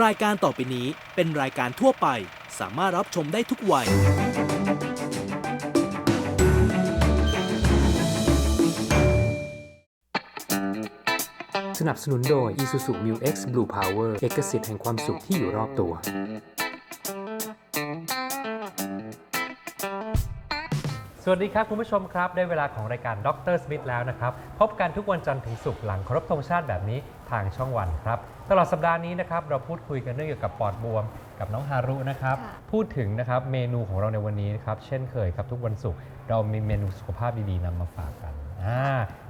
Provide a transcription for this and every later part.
รายการต่อไปนี้เป็นรายการทั่วไป สามารถรับชมได้ทุกวัย สนับสนุนโดย Isuzu Mu X Blue Power เอกสิทธิ์แห่งความสุขที่อยู่รอบตัว สวัสดีครับ คุณผู้ชมครับ ได้เวลาของรายการดรสมิธแล้วนะครับ พบกันทุกวันจันทร์ถึงศุกร์หลังเคารพธงชาติแบบนี้ทางช่องวันครับ ตลอดสัปดาห์นี้นะครับเราพูดคุยกันเรื่องเกี่ยวกับปอดบวม กับน้องฮารุนะครับค่ะพูดถึงนะครับเมนูของเราในวันนี้นะครับเช่นเคยครับทุกวันศุกร์เรามีเมนูสุขภาพดีๆนำมาฝากกันอ่า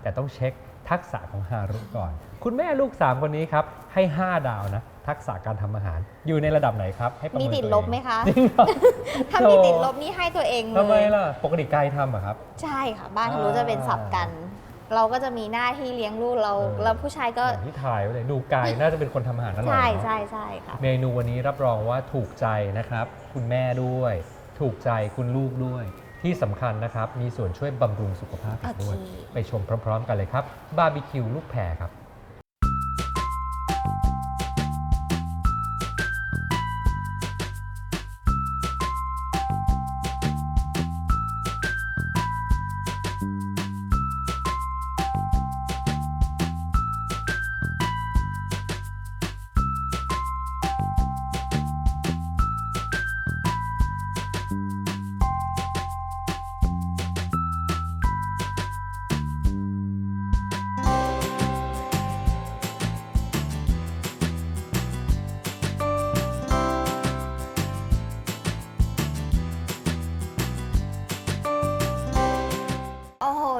แต่ต้องเช็คทักษะของฮารุก่อน คุณแม่ลูกสามคนนี้ครับให้ 5 ดาวนะ ทักษะการทำอาหาร อยู่ในระดับไหนครับ ให้ประมีเมินติดตัวลเองบไหมคะ จริงเหรอถ้ามีติดลบนี่ให้ตัวเองเลทำไมย ล่ะ ปกติไกายทำเหรอะครับ ใช่ค่ะ บ้านทะลุอ่าจะเป็นสับกัน เราก็จะมีหน้าที่เลี้ยงลูกเราเออ แล้วผู้ชายก็ อย่างที่ถ่ายไว้เลยดูกายน่าจะเป็นคนทำอาหารอร่อยใช่เนอะใช่ใช่ค่ะ เมนูวันนี้รับรองว่าถูกใจนะครับ คุณแม่ด้วย ถูกใจคุณลูกด้วย ที่สำคัญนะครับ มีส่วนช่วยบำรุงสุขภาพอีกด้วย โอเค ไปชมพร้อมๆกันเลยครับบาร์บีคิวลูกแพรครับ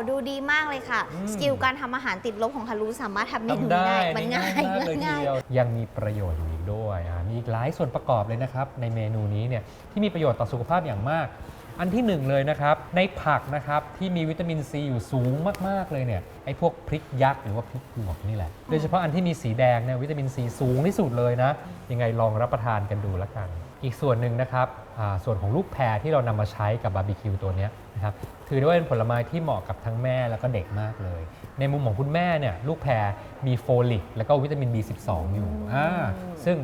ดูดีมากเลยค่ะอืมสกิลการทำอาหารติดลบของฮารุสามารถทำเมนูทำได้ได้มันง่ายมากเลยทีง่ายเดียวยังมีประโยชน์อยู่อีกด้วยอ่ามีอีกหลายส่วนประกอบเลยนะครับ ในเมนูนี้เนี่ยที่มีประโยชน์ต่อสุขภาพอย่างมาก อันที่หนึ่งเลยนะครับ ในผักนะครับที่มีวิตามินซีอยู่สูงมากๆเลยเนี่ยไอ้พวกพริกยักษ์หรือว่าพริกหยวกนี่แหละโดยเฉพาะอันที่มีสีแดงเนี่ยวิตามินซีสูงที่สุดเลยนะยังไงลองรับประทานกันดูแล้วกัน อีกส่วนหนึ่งนะครับอ่าส่วนของลูกแพรที่เรานำมาใช้กับบาร์บีคิวตัวเนี้ยนะครับถือได้ว่าเป็นผลไม้ที่เหมาะกับทั้งแม่แล้วก็เด็กมากเลย ในมุมของคุณแม่เนี่ยลูกแพรมีโฟลิกแล้วก็วิตามิน B12 อยู่อ่าซึ่ง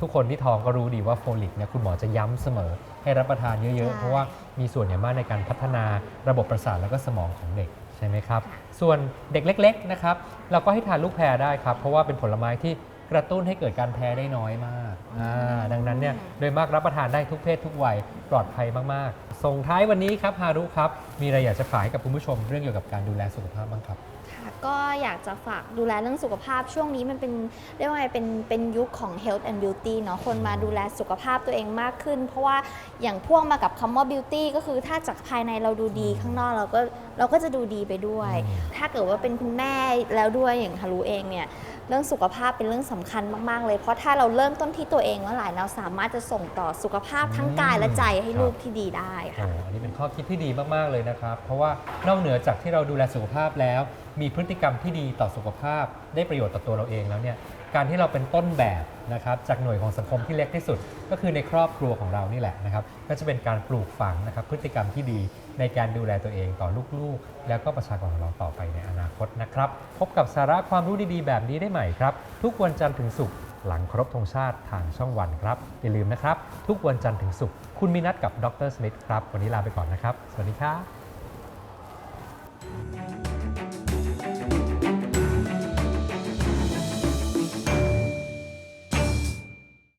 ทุกคนที่ท้องก็รู้ดีว่าโฟลิกเนี่ยคุณหมอจะย้ำเสมอ ให้รับประทานเยอะใช่ๆเพราะว่ามีส่วนอย่างมากในการพัฒนาระบบประสาทแล้วก็สมองของเด็กใช่ไหมครับส่วนเด็กเล็กๆนะครับเราก็ให้ทานลูกแพรได้ครับเพราะว่าเป็นผลไม้ที่ กระตุ้นให้เกิดการแพ้ได้น้อยมากอ่าดังนั้นเนี่ยโดยมากรับประทานได้ทุกเพศทุกวัยปลอดภัยมากๆ ส่งท้ายวันนี้ครับฮารุครับ มีอะไรอยากจะฝากให้กับคุณผู้ชมเรื่องเกี่ยวกับการดูแลสุขภาพบ้างครับ ค่ะก็อยากจะฝากดูแลเรื่องสุขภาพช่วงนี้มันเป็นเรียกว่าไงเป็นเป็นยุคของ health and beauty เนาะคนมาดูแลสุขภาพตัวเองมากขึ้น เพราะว่าอย่างพ่วงมากับคำว่า beauty ก็คือถ้าจากภายในเราดูดีข้างนอกเราก็เราก็จะดูดีไปด้วยอืมถ้าเกิดว่าเป็นคุณแม่แล้วด้วยอย่างฮารุเองเนี่ย เรื่องสุขภาพเป็นเรื่องสำคัญมาก ๆ เลย เพราะถ้าเราเริ่มต้นที่ตัวเองเมื่อไหร่เราสามารถจะส่งต่อสุขภาพทั้งกายและใจให้ลูกที่ดีได้ค่ะโอ้อันนี้เป็นข้อคิดที่ดีมากๆเลยนะครับ เพราะว่านอกเหนือจากที่เราดูแลสุขภาพแล้ว มีพฤติกรรมที่ดีต่อสุขภาพ ได้ประโยชน์ต่อตัวเราเองแล้วเนี่ย การที่เราเป็นต้นแบบนะครับจากหน่วยของสังคมที่เล็กที่สุด ก็คือในครอบครัวของเรานี่แหละนะครับก็จะเป็นการปลูกฝังนะครับพฤติกรรมที่ดีในการดูแลตัวเองต่อลูกๆ แล้วก็ประชากรของเราต่อไปในอนาคตนะครับพบกับสาระความรู้ดีๆ แบบนี้ได้ใหม่ครับ ทุกวันจันทร์ถึงศุกร์หลังครพธงชาติทางช่องวันครับอย่าลืมนะครับ ทุกวันจันทร์ถึงศุกร์คุณมีนัดกับดรสมิธครับวันนี้ลาไปก่อนนะครับ สวัสดีครับ